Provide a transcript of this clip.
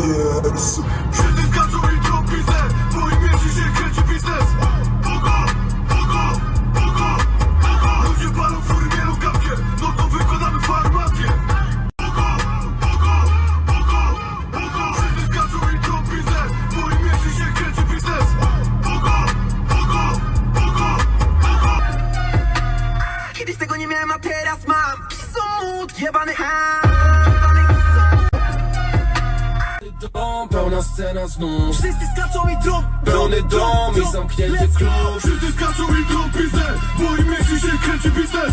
Yes Wszyscy skaczą i drą pizdę Bo im mieści się kręci biznes. Pogo, pogo, pogo, pogo. Ludzie palą fury, mielą kapcie. No to wykładamy farmację. Pogo, pogo, pogo, pogo. Wszyscy skaczą i drą pizdę Bo im mieści się kręci biznes. Pogo, pogo, pogo, pogo. Kiedyś tego nie miałem, a teraz mam. Kisomut, jebany ham pełna scena znów. Wszyscy skaczą i drą Pełny dom i zamknięty klucz Wszyscy skaczą i drą pizdę Bo im mieści się kręci biznes